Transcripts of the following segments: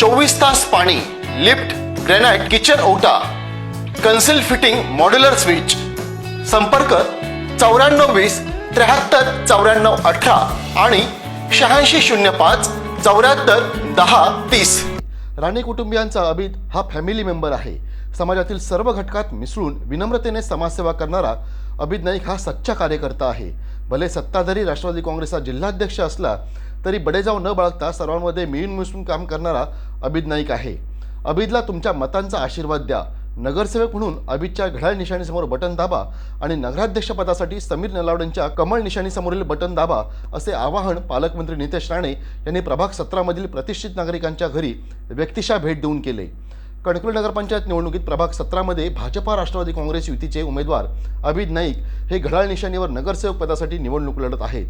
चोवीस तास पाणी लिफ्ट ग्रॅनाइट किचन ओटा कन्सिल फिटिंग मॉड्युलर स्विच. संपर्क चौऱ्याण्णव वीस त्र्याहत्तर चौऱ्याण्णव अठरा आणि शहाऐंशी शून्य पाच चौऱ्याहत्तर दहा तीस. राणे कुटुंबियांचा अभित हा फॅमिली मेंबर आहे. समाजातील सर्व घटकात मिसळून विनम्रतेने समाजसेवा करणारा अभित नाईक हा सच्चा कार्यकर्ता आहे. भले सत्ताधारी राष्ट्रवादी काँग्रेसचा जिल्हाध्यक्ष असला तरी बडेजाव न बाळगता सर्वांमध्ये मिळून मिसळून काम करणारा अबिद नाईक आहे. अबिदला तुमच्या मतांचा आशीर्वाद द्या. नगरसेवक म्हणून अभितच्या घड्याळ निशाणीसमोर बटन दाबा आणि नगराध्यक्षपदासाठी समीर नलावडेंच्या कमळ निशाणीसमोरील बटन दाबा असे आवाहन पालकमंत्री नितेश राणे यांनी प्रभाग सतरामधील प्रतिष्ठित नागरिकांच्या घरी व्यक्तिशा भेट देऊन केले. कणकवली नगरपंचायत निवडणुकीत प्रभाग सतरामध्ये भाजपा राष्ट्रवादी काँग्रेस युतीचे उमेदवार अभिद नाईक हे घड्याळ निशाणीवर नगरसेवक पदासाठी निवडणूक लढत आहेत.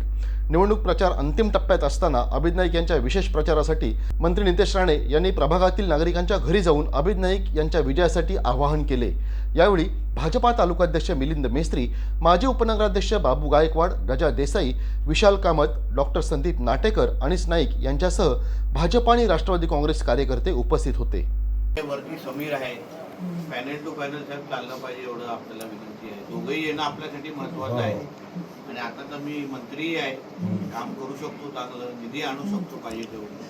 निवडणूक प्रचार अंतिम टप्प्यात असताना अभिद नाईक यांच्या विशेष प्रचारासाठी मंत्री नितेश राणे यांनी प्रभागातील नागरिकांच्या घरी जाऊन अभिद नाईक यांच्या विजयासाठी आवाहन केले. यावेळी भाजपा तालुकाध्यक्ष मिलिंद मेस्त्री माजी उपनगराध्यक्ष बाबू गायकवाड गजा देसाई विशाल कामत डॉक्टर संदीप नाटेकर आणि नाईक यांच्यासह भाजपा आणि राष्ट्रवादी काँग्रेस कार्यकर्ते उपस्थित होते. वरती समीर आहे पॅनल टू पॅनल साहेब चाललं पाहिजे एवढं आपल्याला विनंती आहे. दोघंही येणं आपल्यासाठी महत्वाचं आहे. आणि आता तर मी मंत्री आहे. काम करू शकतो चांगलं निधी आणू शकतो पाहिजे तेवढं.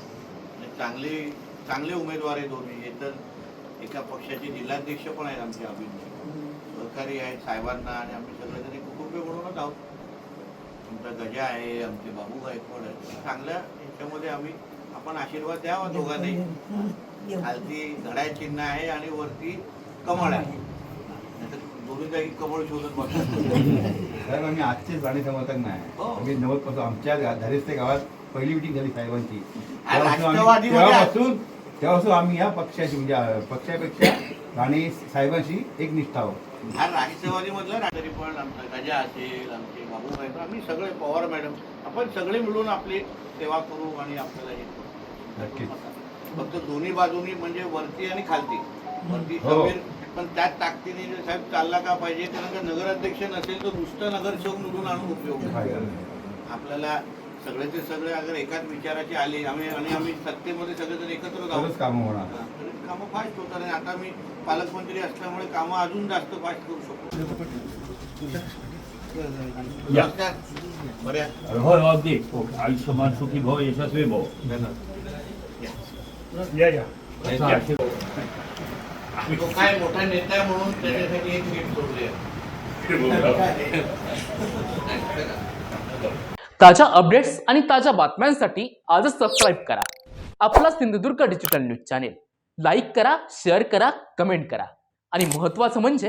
आणि चांगले चांगले उमेदवार आहे दोन्ही. हे तर एका पक्षाचे जिल्हाध्यक्ष पण आहेत आमचे अभिनय सहकारी आहेत साहेबांना आणि आम्ही सगळेजणी कुटुंबीय म्हणूनच आहोत. आमचा गजा आहे आमचे बाबू गायकवाड आहेत. चांगल्या ह्याच्यामध्ये आम्ही आपण आशीर्वाद द्यावा दोघांनाही खालती घड्याळ चिन्ह आहे आणि वरती कमळ आहे. दोन्ही जागी कमळ शोधत साहेब आम्ही आजचे प्राणी समर्थक नाही हो. आम्ही नव्वदपासून आमच्या धारिस्ते गावात पहिली मिटिंग झाली साहेबांची. आणि तेव्हापासून तेव्हापासून आम्ही या पक्षाशी म्हणजे पक्षापेक्षा राणे साहेबांशी एक निष्ठा आहोत. हा राष्ट्रवादी मधला तरी पण आमचा गजा असेल आमचे बाबू गायकवाड आम्ही सगळे पवार मॅडम आपण सगळे मिळून आपली सेवा करू आणि आपल्याला हे. नक्कीच. फक्त दोन्ही बाजूनी म्हणजे वरती आणि खालती वरती हो. समीर पण त्याच ताकदीने जे साहेब चालला का पाहिजे कारण का नगराध्यक्ष नसेल तर नुसतं नगरसेवक निवडून आणून उपयोग. आपल्याला सगळेचे सगळे अगर एकाच विचाराचे आले आम्ही आणि आम्ही सत्तेमध्ये सगळेजण एकत्र जाऊ कामं होणार हा, तर कामं फास्ट होतात आणि आता मी पालकमंत्री असल्यामुळे कामं अजून जास्त फास्ट करू शकतो या. नमस्कार. बरे आहे? अरे होय हो अगदी आयुष्यमान सुखी भव यशस्वी भव या या. तो काय मोठा नेता म्हणून त्याच्यासाठी एक सीट सोडली आहे. ताज्या अपडेट्स आणि ताज्या बातम्यांसाठी आजच सबस्क्राईब करा. आपला Sindhudurg digital news channel like करा शेअर करा कमेंट करा. आणि महत्त्वाचं म्हणजे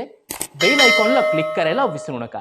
बेल आयकॉनला क्लिक करायला विसरू नका.